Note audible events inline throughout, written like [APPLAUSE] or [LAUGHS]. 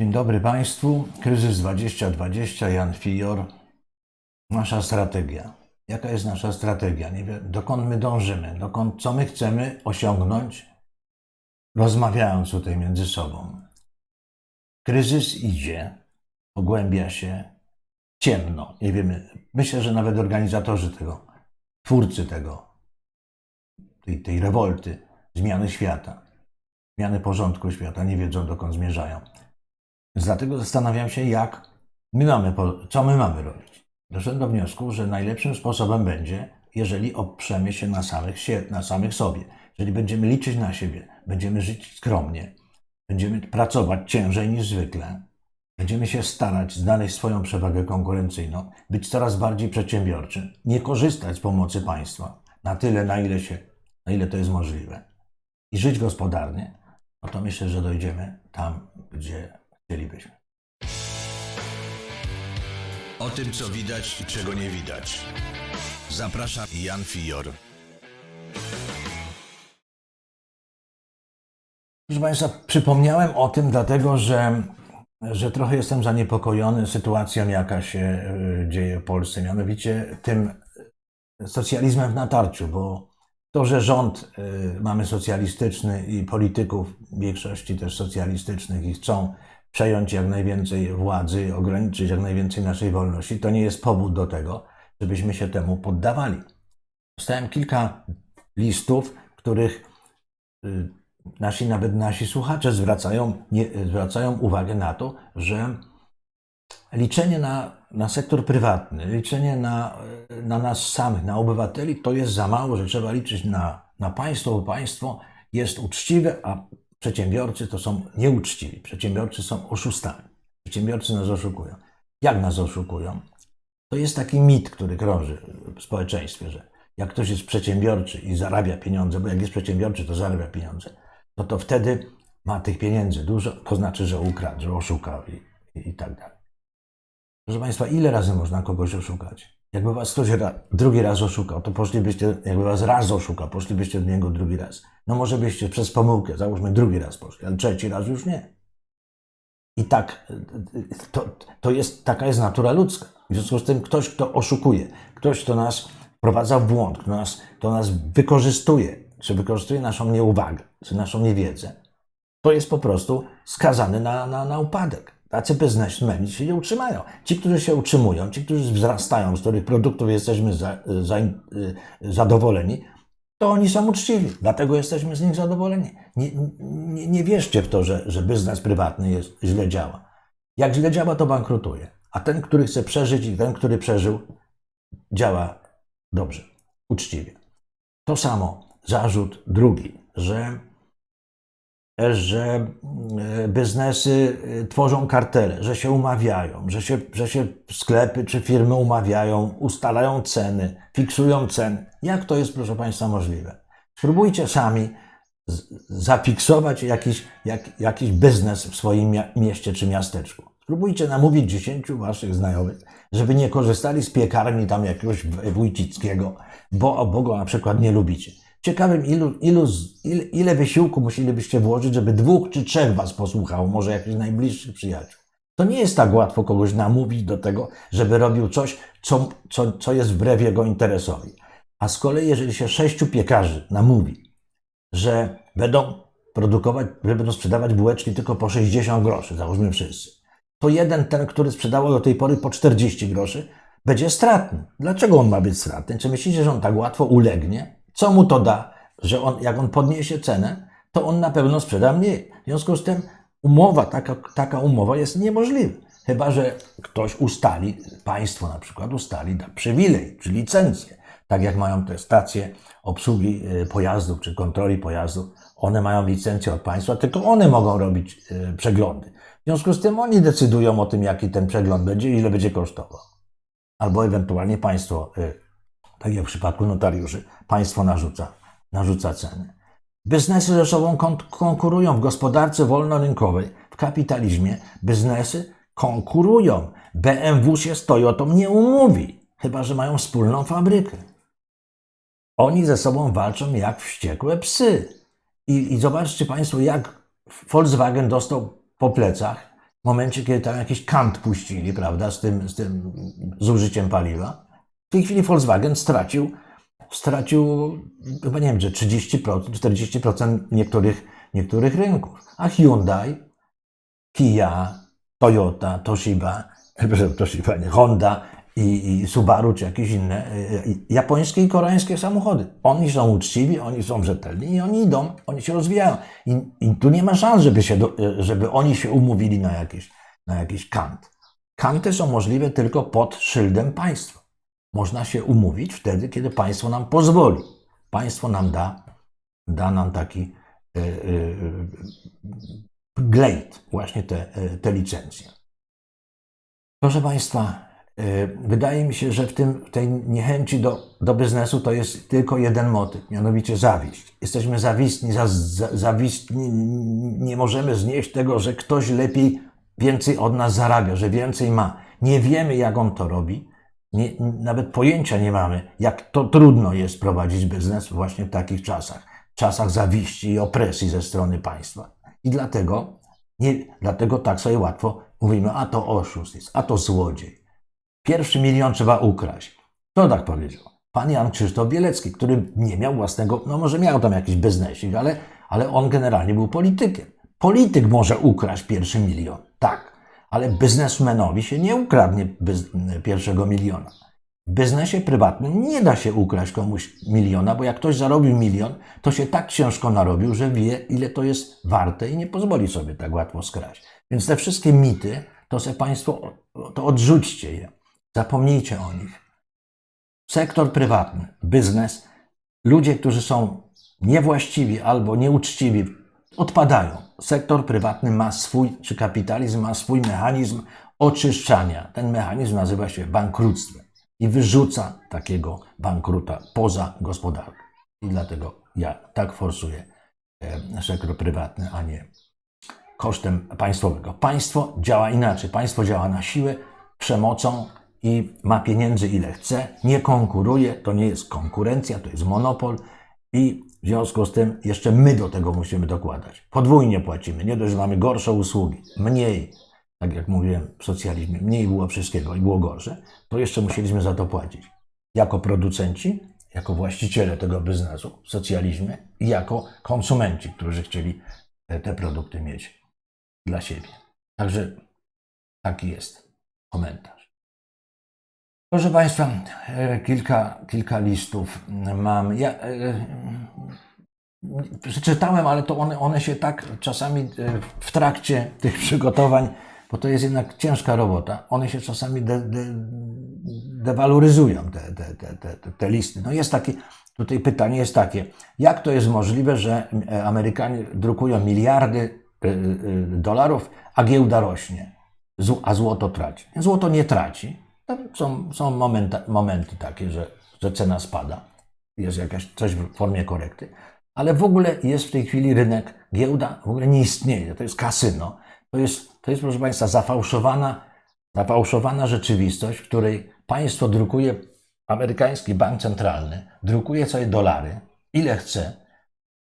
Dzień dobry Państwu. Kryzys 2020, Jan Fior. Nasza strategia. Jaka jest nasza strategia? Nie wiem, dokąd my dążymy? Dokąd, co my chcemy osiągnąć, rozmawiając tutaj między sobą? Kryzys idzie, pogłębia się, ciemno. Nie wiemy. Myślę, że nawet organizatorzy tego, twórcy tego, tej, tej rewolty, zmiany świata, zmiany porządku świata, nie wiedzą, dokąd zmierzają. Dlatego zastanawiam się, jak my mamy, co my mamy robić. Doszedłem do wniosku, że najlepszym sposobem będzie, jeżeli oprzemy się na samych, sie, na samych sobie. Jeżeli będziemy liczyć na siebie, będziemy żyć skromnie, będziemy pracować ciężej niż zwykle, będziemy się starać znaleźć swoją przewagę konkurencyjną, być coraz bardziej przedsiębiorczy, nie korzystać z pomocy państwa na tyle, na ile, się, na ile to jest możliwe i żyć gospodarnie, no to myślę, że dojdziemy tam, gdzie chcielibyśmy. O tym, co widać i czego nie widać. Zaprasza Jan Fior. Proszę Państwa, przypomniałem o tym, dlatego że, że trochę jestem zaniepokojony sytuacją, jaka się y, dzieje w Polsce, mianowicie tym socjalizmem w natarciu, bo to, że rząd y, mamy socjalistyczny i polityków w większości też socjalistycznych i chcą przejąć jak najwięcej władzy, ograniczyć jak najwięcej naszej wolności, to nie jest powód do tego, żebyśmy się temu poddawali. Dostałem kilka listów, których y, nasi, nawet nasi słuchacze zwracają, nie, zwracają uwagę na to, że liczenie na, na sektor prywatny, liczenie na, na nas samych, na obywateli, to jest za mało, że trzeba liczyć na, na państwo, bo państwo jest uczciwe, a przedsiębiorcy to są nieuczciwi. Przedsiębiorcy są oszustami. Przedsiębiorcy nas oszukują. Jak nas oszukują? To jest taki mit, który krąży w społeczeństwie, że jak ktoś jest przedsiębiorczy i zarabia pieniądze, bo jak jest przedsiębiorczy, to zarabia pieniądze, no to wtedy ma tych pieniędzy dużo, to znaczy, że ukradł, że oszukał i, i, i tak dalej. Proszę Państwa, ile razy można kogoś oszukać? Jakby Was ktoś drugi raz oszukał, to poszlibyście, jakby Was raz oszukał, poszlibyście do niego drugi raz. No może byście przez pomyłkę, załóżmy drugi raz poszli, ale trzeci raz już nie. I tak, to, to jest, taka jest natura ludzka. W związku z tym ktoś, kto oszukuje, ktoś, kto nas wprowadza w błąd, kto nas, kto nas wykorzystuje, czy wykorzystuje naszą nieuwagę, czy naszą niewiedzę, to jest po prostu skazany na, na, na upadek. Tacy biznesmeni się nie utrzymają. Ci, którzy się utrzymują, ci, którzy wzrastają, z których produktów jesteśmy za, za, y, zadowoleni, to oni są uczciwi. Dlatego jesteśmy z nich zadowoleni. Nie, nie, nie wierzcie w to, że, że biznes prywatny jest, źle działa. Jak źle działa, to bankrutuje. A ten, który chce przeżyć i ten, który przeżył, działa dobrze, uczciwie. To samo zarzut drugi, że, że e, biznesy e, tworzą kartele, że się umawiają, że się, że się sklepy czy firmy umawiają, ustalają ceny, fiksują ceny. Jak to jest, proszę Państwa, możliwe? Spróbujcie sami zafiksować jakiś, jak, jakiś biznes w swoim mieście czy miasteczku. Spróbujcie namówić 10 waszych znajomych, żeby nie korzystali z piekarni tam jakiegoś wójcickiego, bo, bo go na przykład nie lubicie. Ciekawym, ilu, ilu, ile, ile wysiłku musielibyście włożyć, żeby dwóch czy trzech was posłuchało, może jakichś najbliższych przyjaciół. To nie jest tak łatwo kogoś namówić do tego, żeby robił coś, co, co, co jest wbrew jego interesowi. A z kolei, jeżeli się sześciu piekarzy namówi, że będą produkować, że będą sprzedawać bułeczki tylko po 60 groszy, załóżmy wszyscy, to jeden, ten, który sprzedawał do tej pory po 40 groszy, będzie stratny. Dlaczego on ma być stratny? Czy myślicie, że on tak łatwo ulegnie? Co mu to da, że on, jak on podniesie cenę, to on na pewno sprzeda mniej. W związku z tym umowa, taka, taka umowa jest niemożliwa. Chyba, że ktoś ustali, państwo na przykład ustali da przywilej, czy licencję. Tak jak mają te stacje obsługi y, pojazdów, czy kontroli pojazdów, one mają licencję od państwa, tylko one mogą robić y, przeglądy. W związku z tym oni decydują o tym, jaki ten przegląd będzie i ile będzie kosztował. Albo ewentualnie państwo, y, tak jak w przypadku notariuszy, państwo narzuca, narzuca ceny. Biznesy ze sobą kon- konkurują w gospodarce wolnorynkowej, w kapitalizmie. Biznesy konkurują. BMW się z Toyotą nie umówi, chyba że mają wspólną fabrykę. Oni ze sobą walczą jak wściekłe psy. I, i zobaczcie Państwo, jak Volkswagen dostał po plecach w momencie, kiedy tam jakiś kant puścili, prawda, z tym, z tym zużyciem paliwa. W tej chwili Volkswagen stracił, stracił chyba nie wiem, że 30%, 40% niektórych, niektórych rynków. A Hyundai, Kia, Toyota, Toshiba, [LAUGHS] Toshiba, nie, Honda i, i Subaru, czy jakieś inne y, y, japońskie i koreańskie samochody. Oni są uczciwi, oni są rzetelni i oni idą, oni się rozwijają. I, i tu nie ma szans, żeby, się do, y, żeby oni się umówili na jakiś, na jakiś kant. Kanty są możliwe tylko pod szyldem państwa. Można się umówić wtedy, kiedy państwo nam pozwoli. Państwo nam da, da nam taki y, y, glejt, właśnie te, y, te licencje. Proszę Państwa, wydaje mi się, że w tym, tej niechęci do, do biznesu to jest tylko jeden motyw, mianowicie zawiść. Jesteśmy zawistni, za, za, zawistni, nie możemy znieść tego, że ktoś lepiej, więcej od nas zarabia, że więcej ma. Nie wiemy, jak on to robi. Nie, nawet pojęcia nie mamy, jak to trudno jest prowadzić biznes właśnie w takich czasach. Czasach zawiści i opresji ze strony państwa. I dlatego, nie, dlatego tak sobie łatwo mówimy, a to oszust jest, a to złodziej. Pierwszy milion trzeba ukraść. Kto tak powiedział? Pan Jan Krzysztof Bielecki, który nie miał własnego, no może miał tam jakiś biznesik, ale, ale on generalnie był politykiem. Polityk może ukraść pierwszy milion, tak, ale biznesmenowi się nie ukradnie pierwszego miliona. W biznesie prywatnym nie da się ukraść komuś miliona, bo jak ktoś zarobił milion, to się tak ciężko narobił, że wie, ile to jest warte i nie pozwoli sobie tak łatwo skraść. Więc te wszystkie mity, to se Państwo, to odrzućcie je. Zapomnijcie o nich. Sektor prywatny, biznes, ludzie, którzy są niewłaściwi albo nieuczciwi, odpadają. Sektor prywatny ma swój, czy kapitalizm ma swój mechanizm oczyszczania. Ten mechanizm nazywa się bankructwem i wyrzuca takiego bankruta poza gospodarkę. I dlatego ja tak forsuję e, sektor prywatny, a nie kosztem państwowego. Państwo działa inaczej. Państwo działa na siłę, przemocą i ma pieniędzy ile chce, nie konkuruje, to nie jest konkurencja, to jest monopol i w związku z tym jeszcze my do tego musimy dokładać. Podwójnie płacimy, nie dość, że mamy gorsze usługi, mniej, tak jak mówiłem w socjalizmie, mniej było wszystkiego i było gorsze, to jeszcze musieliśmy za to płacić. Jako producenci, jako właściciele tego biznesu w socjalizmie i jako konsumenci, którzy chcieli te- te produkty mieć dla siebie. Także taki jest komentarz. Proszę Państwa, e, kilka, kilka listów mam. Ja e, przeczytałem, ale to one, one się tak czasami e, w trakcie tych przygotowań, bo to jest jednak ciężka robota, one się czasami de, de, dewaloryzują, te, te, te, te, listy. No jest takie, tutaj pytanie jest takie, jak to jest możliwe, że e, Amerykanie drukują miliardy e, dolarów, a giełda rośnie, a złoto traci? Złoto nie traci. Tam są, są momenta, momenty takie, że, że cena spada, jest jakaś coś w formie korekty, ale w ogóle jest w tej chwili rynek, giełda w ogóle nie istnieje, to jest kasyno. To jest, to jest proszę Państwa, zafałszowana, zafałszowana rzeczywistość, w której państwo drukuje, amerykański bank centralny drukuje sobie dolary, ile chce,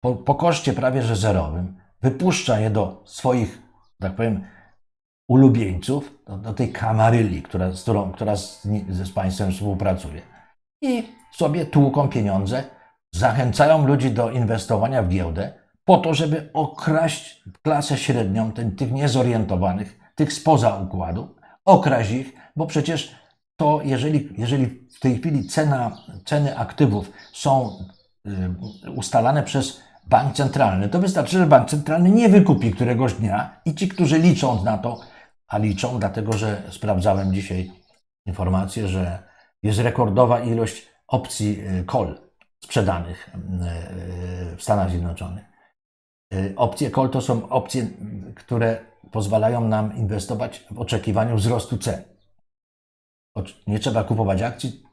po, po koszcie prawie że zerowym, wypuszcza je do swoich, tak powiem, ulubieńców, do, do tej kamarylli, która, z którą, która z, z państwem współpracuje. I sobie tłuką pieniądze, zachęcają ludzi do inwestowania w giełdę, po to, żeby okraść klasę średnią, ten, tych niezorientowanych, tych spoza układu, okraść ich, bo przecież to, jeżeli, jeżeli w tej chwili cena, ceny aktywów są y, ustalane przez bank centralny, to wystarczy, że bank centralny nie wykupi któregoś dnia i ci, którzy liczą na to, a liczą, dlatego że sprawdzałem dzisiaj informację, że jest rekordowa ilość opcji y, call sprzedanych y, y, w Stanach Zjednoczonych. Y, Opcje call to są opcje, które pozwalają nam inwestować w oczekiwaniu wzrostu cen. Nie trzeba kupować akcji,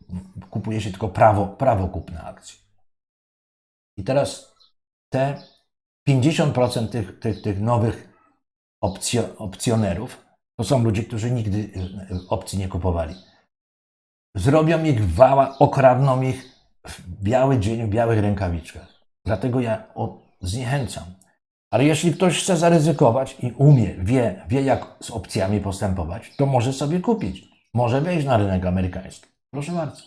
kupuje się tylko prawo, prawo kupna akcji. I teraz te 50% tych, tych, tych nowych opcjo, opcjonerów to są ludzie, którzy nigdy y, opcji nie kupowali. Zrobią ich wała, okradną ich w biały dzień w białych rękawiczkach. Dlatego ja zniechęcam Ale jeśli ktoś chce zaryzykować i umie, wie, wie jak z opcjami postępować, to może sobie kupić. Może wejść na rynek amerykański. Proszę bardzo.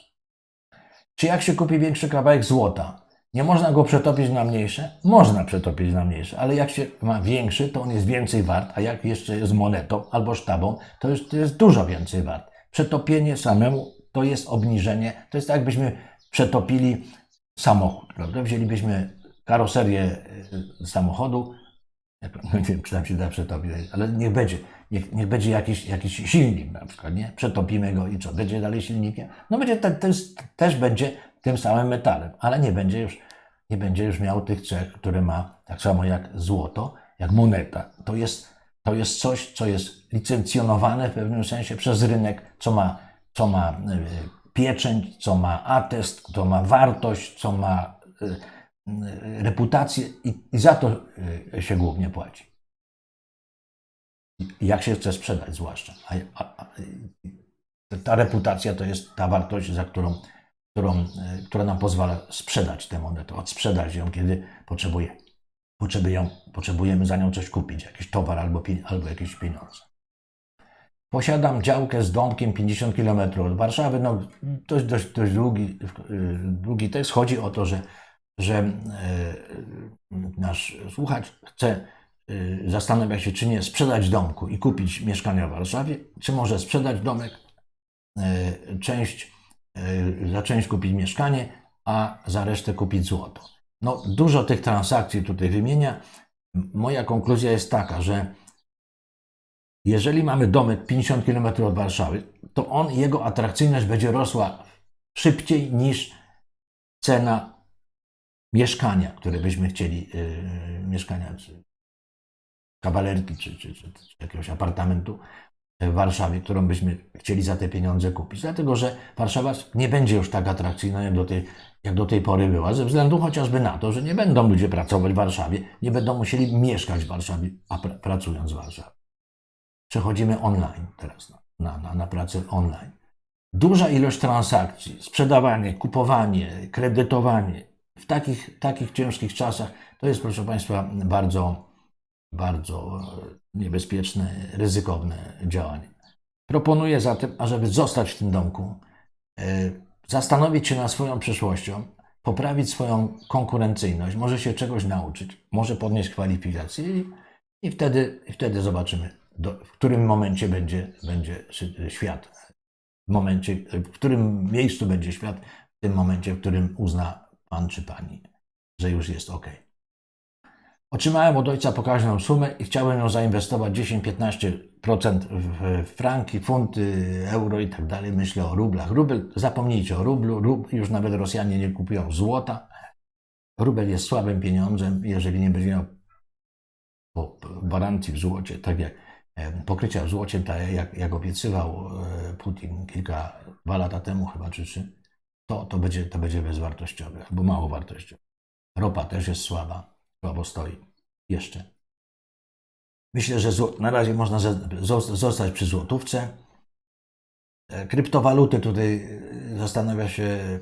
Czy jak się kupi większy kawałek złota, nie można go przetopić na mniejsze? Można przetopić na mniejsze, ale jak się ma większy, to on jest więcej wart, a jak jeszcze jest monetą albo sztabą, to jest, to jest dużo więcej wart. Przetopienie samemu to jest obniżenie, to jest tak jakbyśmy przetopili samochód, prawda? Wzięlibyśmy karoserię y, samochodu, nie wiem, czy tam się da przetopić, ale niech będzie, niech, niech będzie jakiś, jakiś silnik na przykład, nie? Przetopimy go i co, będzie dalej silnikiem? No będzie, te, te, też będzie tym samym metalem, ale nie będzie już, nie będzie już miał tych cech, które ma, tak samo jak złoto, jak moneta. To jest, to jest coś, co jest licencjonowane w pewnym sensie przez rynek, co ma, co ma y, pieczęć, co ma atest, co ma wartość, co ma y, y, reputację i, za to y, się głównie płaci. Jak się chce sprzedać zwłaszcza. A, a, a, ta reputacja to jest ta wartość, za którą, którą, która nam pozwala sprzedać tę monetę, odsprzedać ją, kiedy potrzebuje, potrzebuje, potrzebujemy za nią coś kupić, jakiś towar albo, albo jakieś pieniądze. Posiadam działkę z domkiem 50 km od Warszawy. No, dość, dość, dość długi, długi tekst. Chodzi o to, że, że y, nasz słuchacz chce, y, zastanawia się, czy nie sprzedać domku i kupić mieszkania w Warszawie, czy może sprzedać domek, y, część, za część kupić mieszkanie, a za resztę kupić złoto. No, dużo tych transakcji tutaj wymienia. Moja konkluzja jest taka, że jeżeli mamy domek 50 km od Warszawy, to on, jego atrakcyjność będzie rosła szybciej niż cena mieszkania, które byśmy chcieli, yy, mieszkania, czy kawalerki, czy, czy, czy, czy jakiegoś apartamentu w Warszawie, którą byśmy chcieli za te pieniądze kupić. Dlatego, że Warszawa nie będzie już tak atrakcyjna, jak do tej, jak do tej pory była, ze względu chociażby na to, że nie będą ludzie pracować w Warszawie, nie będą musieli mieszkać w Warszawie, a pr- pracując w Warszawie przechodzimy online teraz na, na, na, pracę online. Duża ilość transakcji, sprzedawanie, kupowanie, kredytowanie w takich, takich ciężkich czasach to jest, proszę Państwa, bardzo, bardzo niebezpieczne, ryzykowne działanie. Proponuję zatem, ażeby zostać w tym domku, e, zastanowić się nad swoją przyszłością, poprawić swoją konkurencyjność, może się czegoś nauczyć, może podnieść kwalifikacje i, wtedy, i wtedy zobaczymy, do, w którym momencie będzie, będzie świat. W momencie, w którym miejscu będzie świat, w tym momencie, w którym uzna pan czy pani, że już jest ok. Otrzymałem od ojca pokaźną sumę i chciałem ją zainwestować 10-15% w franki, funty, euro i tak dalej. Myślę o rublach. Rubel, zapomnijcie o rublu. Rub, już nawet Rosjanie nie kupują złota. Rubel jest słabym pieniądzem. Jeżeli nie będzie miał gwarancji w złocie, tak jak pokrycia w złocie, tak jak, jak obiecywał e, Putin kilka, dwa lata temu chyba, czy trzy, to, to, będzie, to będzie bezwartościowe albo mało wartościowe. Ropa też jest słaba, słabo stoi. Jeszcze. Myślę, że na razie można zostać przy złotówce. E, Kryptowaluty tutaj e, zastanawia się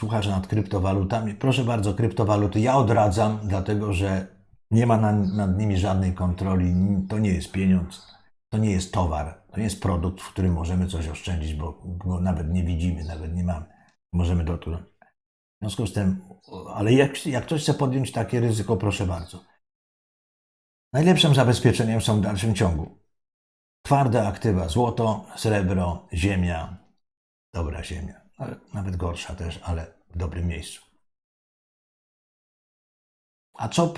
słuchacz nad kryptowalutami. Proszę bardzo, kryptowaluty ja odradzam, dlatego że nie ma nad, nad nimi żadnej kontroli. To nie jest pieniądz, to nie jest towar, to nie jest produkt, w którym możemy coś oszczędzić, bo go nawet nie widzimy, nawet nie mamy. Możemy dotknąć. W związku z tym, ale jak, jak ktoś chce podjąć takie ryzyko, proszę bardzo. Najlepszym zabezpieczeniem są w dalszym ciągu twarde aktywa, złoto, srebro, ziemia, dobra ziemia, nawet gorsza też, ale w dobrym miejscu. A co,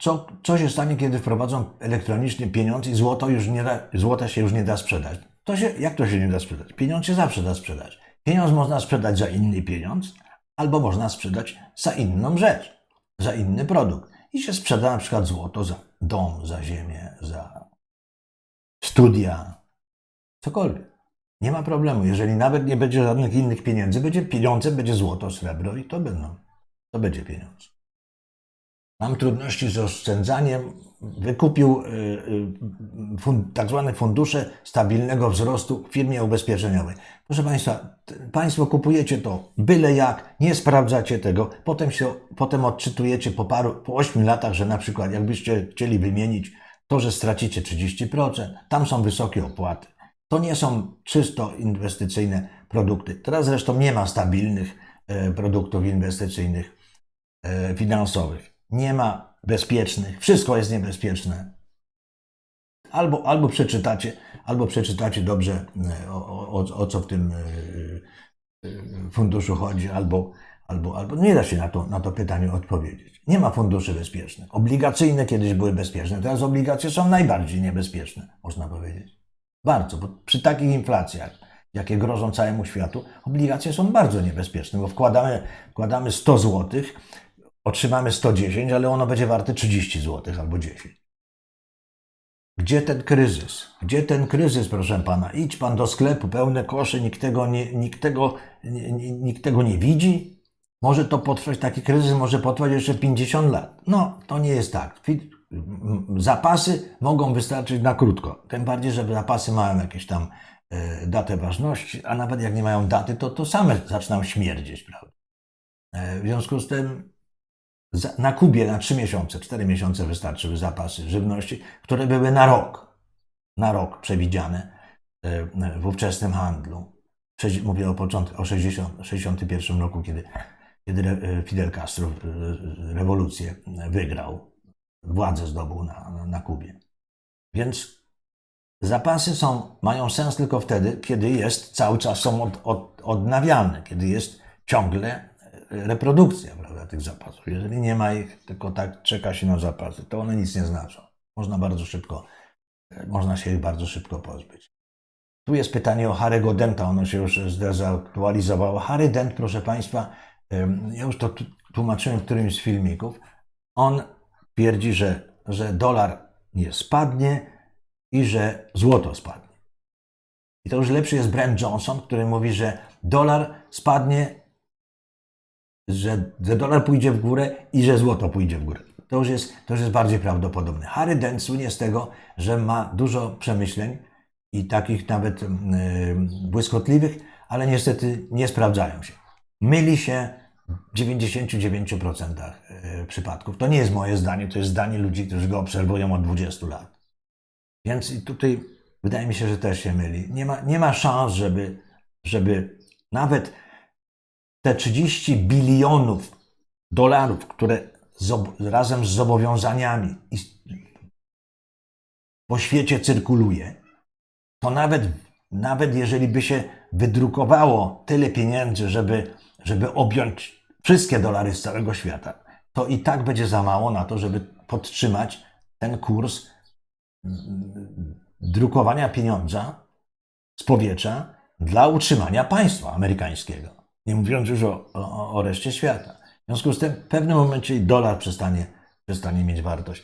co, co się stanie, kiedy wprowadzą elektroniczny pieniądz i złoto już nie da, złota się już nie da sprzedać? To się, jak to się nie da sprzedać? Pieniądz się zawsze da sprzedać. Pieniądz można sprzedać za inny pieniądz, albo można sprzedać za inną rzecz, za inny produkt. I się sprzeda na przykład złoto za dom, za ziemię, za studia, cokolwiek. Nie ma problemu. Jeżeli nawet nie będzie żadnych innych pieniędzy, będzie pieniądze, będzie złoto, srebro i to będą. To będzie pieniądz. Mam trudności z oszczędzaniem. Wykupił y, y, tak zwane fundusze stabilnego wzrostu w firmie ubezpieczeniowej. Proszę Państwa, Państwo kupujecie to byle jak, nie sprawdzacie tego, potem, się, potem odczytujecie po paru, po 8 latach, że na przykład jakbyście chcieli wymienić to, że stracicie 30%, tam są wysokie opłaty. To nie są czysto inwestycyjne produkty. Teraz zresztą nie ma stabilnych e, produktów inwestycyjnych e, finansowych. Nie ma bezpiecznych. Wszystko jest niebezpieczne. Albo, albo przeczytacie, albo przeczytacie dobrze, e, o, o, o, co w tym e, e, funduszu chodzi, albo, albo, albo nie da się na to, na to pytanie odpowiedzieć. Nie ma funduszy bezpiecznych. Obligacyjne kiedyś były bezpieczne, teraz obligacje są najbardziej niebezpieczne, można powiedzieć. Bardzo, bo przy takich inflacjach, jakie grożą całemu światu, obligacje są bardzo niebezpieczne, bo wkładamy, wkładamy 100 zł, otrzymamy 110, ale ono będzie warte 30 zł albo 10. Gdzie ten kryzys? Gdzie ten kryzys, proszę pana? Idź pan do sklepu, pełne kosze, nikt tego nie, nikt tego, nikt tego nie widzi. Może to potrwać, taki kryzys może potrwać jeszcze 50 lat. No, to nie jest tak. Zapasy mogą wystarczyć na krótko. Tym bardziej, że zapasy mają jakieś tam e, datę ważności, a nawet jak nie mają daty, to to same zaczną śmierdzieć, prawda? E, w związku z tym na Kubie na 3 miesiące, 4 miesiące wystarczyły zapasy żywności, które były na rok. Na rok przewidziane e, w ówczesnym handlu. Mówię o początku, o 60, 61 roku, kiedy, kiedy e, Fidel Castro e, rewolucję wygrał, władzę zdobył na, na- Kubie. Więc zapasy są, mają sens tylko wtedy, kiedy jest, cały czas są od, od, odnawiane, kiedy jest ciągle reprodukcja prawda, tych zapasów. Jeżeli nie ma ich, tylko tak czeka się na zapasy, to one nic nie znaczą. Można bardzo szybko, można się ich bardzo szybko pozbyć. Tu jest pytanie o Harry'ego Denta, ono się już zdezaktualizowało. Harry Dent, proszę Państwa, ja już to tłumaczyłem w którymś z filmików, on twierdzi, że, że dolar nie spadnie i że złoto spadnie. I to już lepszy jest Brent Johnson, który mówi, że dolar spadnie, że, że dolar pójdzie w górę i że złoto pójdzie w górę. To już jest, to już jest bardziej prawdopodobne. Harry Dent słynie z tego, że ma dużo przemyśleń i takich nawet mm, y, błyskotliwych, ale niestety nie sprawdzają się. Myli się w 99% y, przypadków. To nie jest moje zdanie, to jest zdanie ludzi, którzy go obserwują od 20 lat. Więc tutaj wydaje mi się, że też się myli. Nie ma, nie ma szans, żeby, żeby nawet te 30 bilionów dolarów, które razem z zobowiązaniami po świecie cyrkuluje, to nawet, nawet jeżeli by się wydrukowało tyle pieniędzy, żeby, żeby objąć wszystkie dolary z całego świata, to i tak będzie za mało na to, żeby podtrzymać ten kurs mm, drukowania pieniądza z powietrza dla utrzymania państwa amerykańskiego. Nie mówiąc już o, o, o reszcie świata. W związku z tym w pewnym momencie dolar przestanie, przestanie mieć wartość.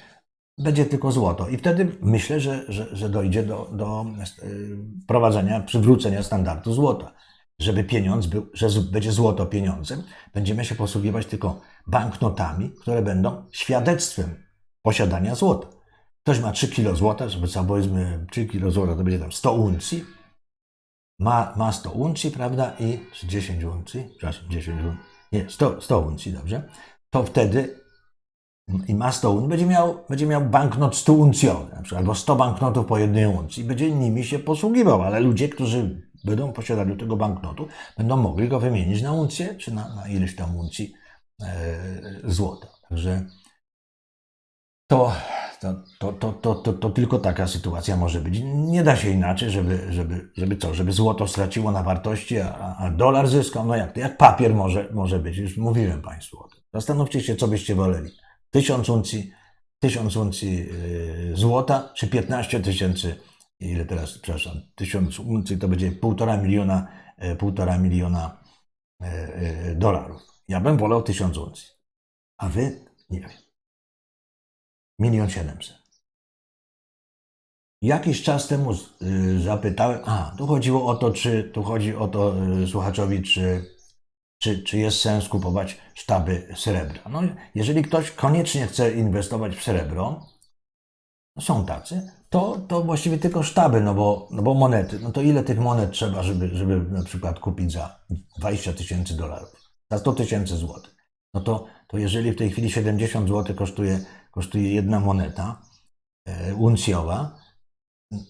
Będzie tylko złoto. I wtedy myślę, że, że, że dojdzie do, do y, wprowadzenia, przywrócenia standardu złota. Żeby pieniądz był, że będzie złoto pieniądzem, będziemy się posługiwać tylko banknotami, które będą świadectwem posiadania złota. Ktoś ma 3 kilo złota, żeby powiedzmy 3 kilo złota, to będzie tam 100 uncji. Ma, ma 100 uncji, prawda? I czy 10 uncji, przepraszam, 10 uncji, nie, 100, 100 uncji, dobrze? To wtedy i ma 100 uncji, będzie miał, będzie miał banknot 100 uncjowy, na przykład, albo 100 banknotów po jednej uncji i będzie nimi się posługiwał, ale ludzie, którzy będą posiadali tego banknotu, będą mogli go wymienić na uncję, czy na, na ileś tam uncji e, złota. Także to, to, to, to, to, to, tylko taka sytuacja może być. Nie da się inaczej, żeby, żeby, żeby co, żeby złoto straciło na wartości, a, a dolar zyskał. No jak? Jak papier może, może być? Już mówiłem Państwu o tym. Zastanówcie się, co byście woleli. Tysiąc uncji, tysiąc uncji yy, złota, czy 15 tysięcy, ile teraz, przepraszam, tysiąc uncji to będzie półtora miliona, yy, półtora miliona yy, dolarów. Ja bym wolał tysiąc uncji. A wy? Nie wiem. Milion siedemset. Jakiś czas temu y, zapytałem, a tu chodziło o to, czy tu chodzi o to y, słuchaczowi, czy, czy, czy jest sens kupować sztaby srebra. No, jeżeli ktoś koniecznie chce inwestować w srebro, no są tacy, to, to właściwie tylko sztaby, no bo, no bo monety. No to ile tych monet trzeba, żeby, żeby na przykład kupić za 20 tysięcy dolarów, za 100 tysięcy złotych? No to, to jeżeli w tej chwili 70 zł kosztuje, kosztuje jedna moneta e, uncjowa,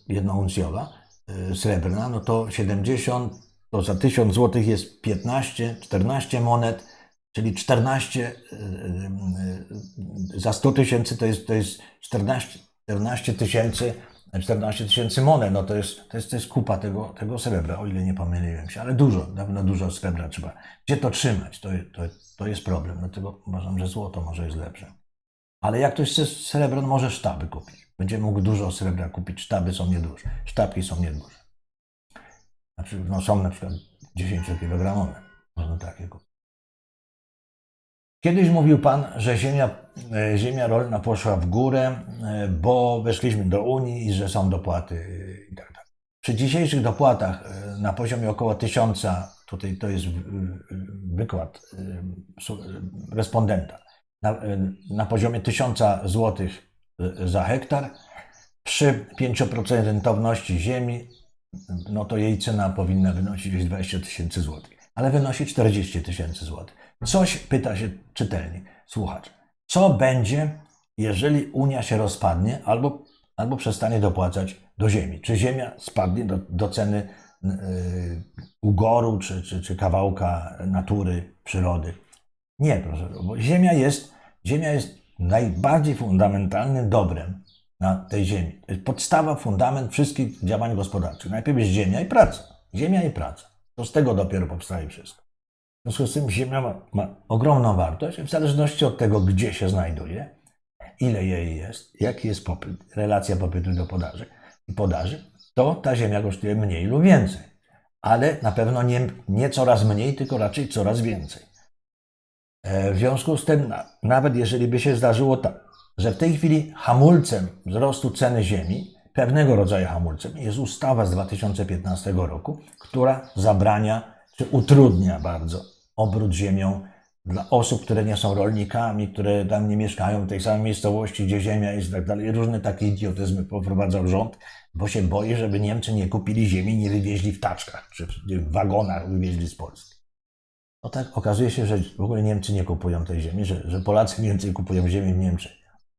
jedna uncjowa e, srebrna, no to 70, to za 1000 zł jest 15, 14 monet, czyli 14 e, za 100 tysięcy to jest, to jest 14, 14 tysięcy 14 tysięcy monet, no to jest, to jest, to jest kupa tego, tego srebra, o ile nie pomyliłem się, ale dużo, dawno dużo srebra trzeba. Gdzie to trzymać? To, to, to jest problem, dlatego uważam, że złoto może jest lepsze. Ale jak ktoś chce srebro, no może sztaby kupić. Będzie mógł dużo srebra kupić, sztaby są nieduże, sztabki są nieduże. Na przykład, no są na przykład 10-kilogramowe, można takie kupić. Kiedyś mówił Pan, że ziemia, e, ziemia rolna poszła w górę, e, bo weszliśmy do Unii i że są dopłaty e, i tak. Przy dzisiejszych dopłatach na poziomie około tysiąca, tutaj to jest wykład respondenta, na, e, na poziomie tysiąca złotych e, za hektar, przy 5% rentowności ziemi, no to jej cena powinna wynosić gdzieś 20 tysięcy złotych, ale wynosi 40 tysięcy złotych. Coś pyta się czytelnik, słuchacz, co będzie, jeżeli Unia się rozpadnie albo, albo przestanie dopłacać do ziemi? Czy ziemia spadnie do, do ceny yy, ugoru czy, czy, czy kawałka natury, przyrody? Nie, proszę, bo ziemia jest, ziemia jest najbardziej fundamentalnym dobrem na tej ziemi. To jest podstawa, fundament wszystkich działań gospodarczych. Najpierw jest ziemia i praca. Ziemia i praca. To z tego dopiero powstaje wszystko. W związku z tym ziemia ma, ma ogromną wartość, w zależności od tego, gdzie się znajduje, ile jej jest, jaki jest popyt, relacja popytu do podaży i podaży, to ta ziemia kosztuje mniej lub więcej. Ale na pewno nie, nie coraz mniej, tylko raczej coraz więcej. E, W związku z tym, na- nawet jeżeli by się zdarzyło tak, że w tej chwili hamulcem wzrostu ceny ziemi, pewnego rodzaju hamulcem, jest ustawa z 2015 roku, która zabrania czy utrudnia bardzo obrót ziemią dla osób, które nie są rolnikami, które tam nie mieszkają w tej samej miejscowości, gdzie ziemia jest i tak dalej. Różne takie idiotyzmy poprowadzał rząd, bo się boi, żeby Niemcy nie kupili ziemi, nie wywieźli w taczkach, czy w wagonach wywieźli z Polski. No tak, okazuje się, że w ogóle Niemcy nie kupują tej ziemi, że, że Polacy [LAUGHS] więcej kupują ziemi w Niemczech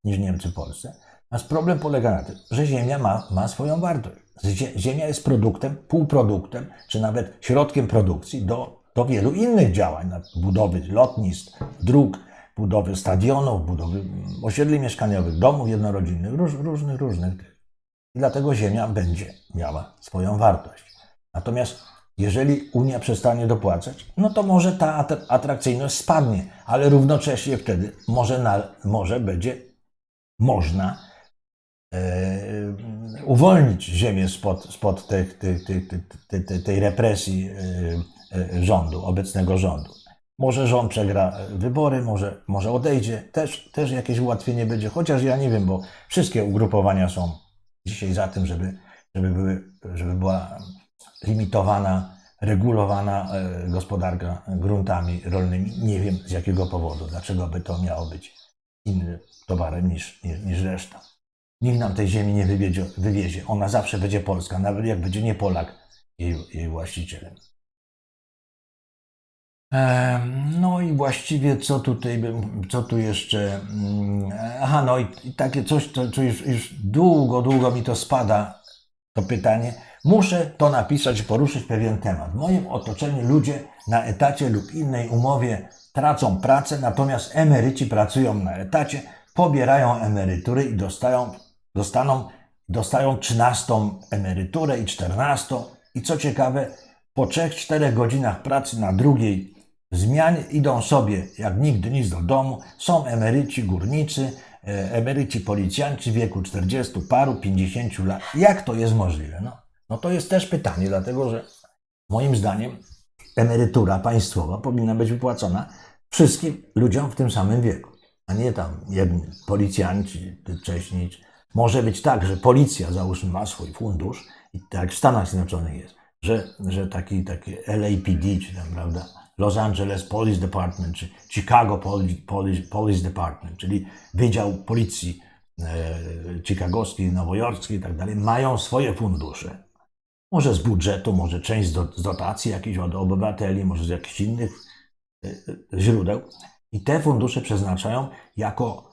niż Niemcy w Polsce. Natomiast problem polega na tym, że ziemia ma, ma swoją wartość. Zie- Ziemia jest produktem, półproduktem, czy nawet środkiem produkcji do, do wielu innych działań, budowy lotnisk, dróg, budowy stadionów, budowy mm, osiedli mieszkaniowych, domów jednorodzinnych, róż, różnych, różnych. I dlatego ziemia będzie miała swoją wartość. Natomiast jeżeli Unia przestanie dopłacać, no to może ta at- atrakcyjność spadnie, ale równocześnie wtedy może, na, może będzie można e, uwolnić ziemię spod, spod tych, tych, tych, tych, tej represji e, e, rządu, obecnego rządu. Może rząd przegra wybory, może, może odejdzie, też, też jakieś ułatwienie będzie, chociaż ja nie wiem, bo wszystkie ugrupowania są dzisiaj za tym, żeby, żeby, były, żeby była limitowana, regulowana e, gospodarka gruntami rolnymi. Nie wiem z jakiego powodu, dlaczego by to miało być innym towarem niż, niż, niż reszta. Nikt nam tej ziemi nie wywiezie, wywiezie. Ona zawsze będzie polska, nawet jak będzie nie Polak jej, jej właścicielem. Em, No i właściwie co tutaj, bym- co tu jeszcze? mm, Aha, no i i takie coś, co, co już, już długo, długo mi to spada, to pytanie. Muszę to napisać, poruszyć pewien temat. W moim otoczeniu ludzie na etacie lub innej umowie tracą pracę, natomiast emeryci pracują na etacie, pobierają emerytury i dostają, dostaną, dostają 13 emeryturę i 14. I co ciekawe, po 3-4 godzinach pracy na drugiej zmianie idą sobie jak nigdy nic do domu. Są emeryci górnicy, e, emeryci policjanci wieku 40 paru, 50 lat. Jak to jest możliwe? No, no to jest też pytanie, dlatego że moim zdaniem emerytura państwowa powinna być wypłacona wszystkim ludziom w tym samym wieku, a nie tam jedni policjanci wcześniej. Może być tak, że policja załóżmy ma swój fundusz i tak w Stanach Zjednoczonych jest, że, że taki, taki LAPD, czy tam, prawda, Los Angeles Police Department, czy Chicago Police, Police, Police Department, czyli Wydział Policji e, chicagowski, nowojorski i tak dalej, mają swoje fundusze. Może z budżetu, może część z do- z dotacji jakichś od obywateli, może z jakichś innych e, e, źródeł. I te fundusze przeznaczają jako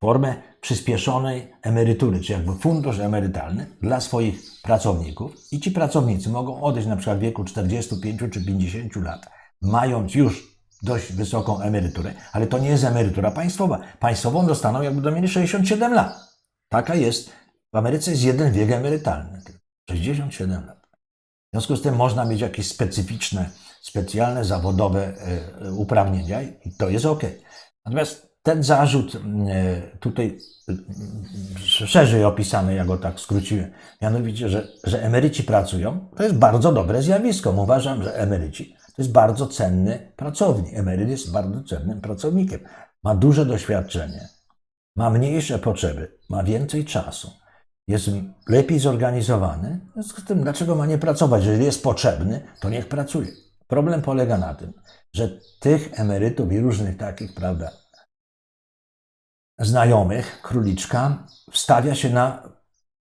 formę przyspieszonej emerytury, czy jakby fundusz emerytalny dla swoich pracowników. I ci pracownicy mogą odejść na przykład w wieku 45 czy 50 lat, mając już dość wysoką emeryturę, ale to nie jest emerytura państwowa. Państwową dostaną jakby do mieli 67 lat. Taka jest. W Ameryce jest jeden wiek emerytalny. 67 lat. W związku z tym można mieć jakieś specyficzne, specjalne, zawodowe e, uprawnienia i to jest ok. Natomiast ten zarzut e, tutaj e, szerzej opisany, ja go tak skróciłem, mianowicie, że, że emeryci pracują, to jest bardzo dobre zjawisko. Uważam, że emeryci to jest bardzo cenny pracownik. Emeryt jest bardzo cennym pracownikiem. Ma duże doświadczenie, ma mniejsze potrzeby, ma więcej czasu, jest lepiej zorganizowany. W związku z tym, dlaczego ma nie pracować? Jeżeli jest potrzebny, to niech pracuje. Problem polega na tym, że tych emerytów i różnych takich, prawda, znajomych króliczka wstawia się na,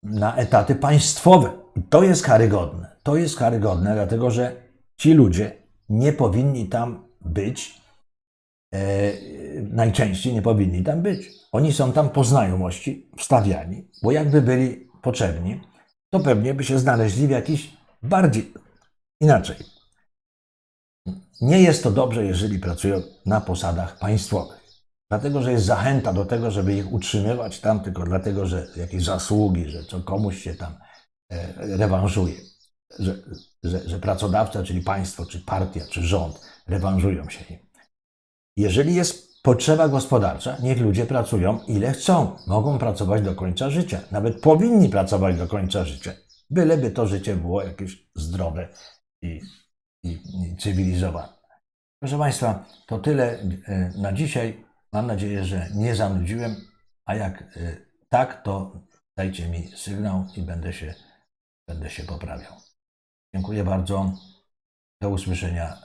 na etaty państwowe. To jest karygodne. To jest karygodne, dlatego że ci ludzie nie powinni tam być. E, najczęściej nie powinni tam być. Oni są tam po znajomości wstawiani, bo jakby byli potrzebni, to pewnie by się znaleźli w jakiś bardziej inaczej. Nie jest to dobrze, jeżeli pracują na posadach państwowych. Dlatego, że jest zachęta do tego, żeby ich utrzymywać tam, tylko dlatego, że jakieś zasługi, że co komuś się tam e, rewanżuje. Że, że, że pracodawca, czyli państwo, czy partia, czy rząd rewanżują się im. Jeżeli jest potrzeba gospodarcza, niech ludzie pracują ile chcą. Mogą pracować do końca życia. Nawet powinni pracować do końca życia. Byleby to życie było jakieś zdrowe i, i, i cywilizowane. Proszę Państwa, to tyle e, na dzisiaj. Mam nadzieję, że nie zanudziłem, a jak e, tak, to dajcie mi sygnał i będę się, będę się poprawiał. Dziękuję bardzo. Do usłyszenia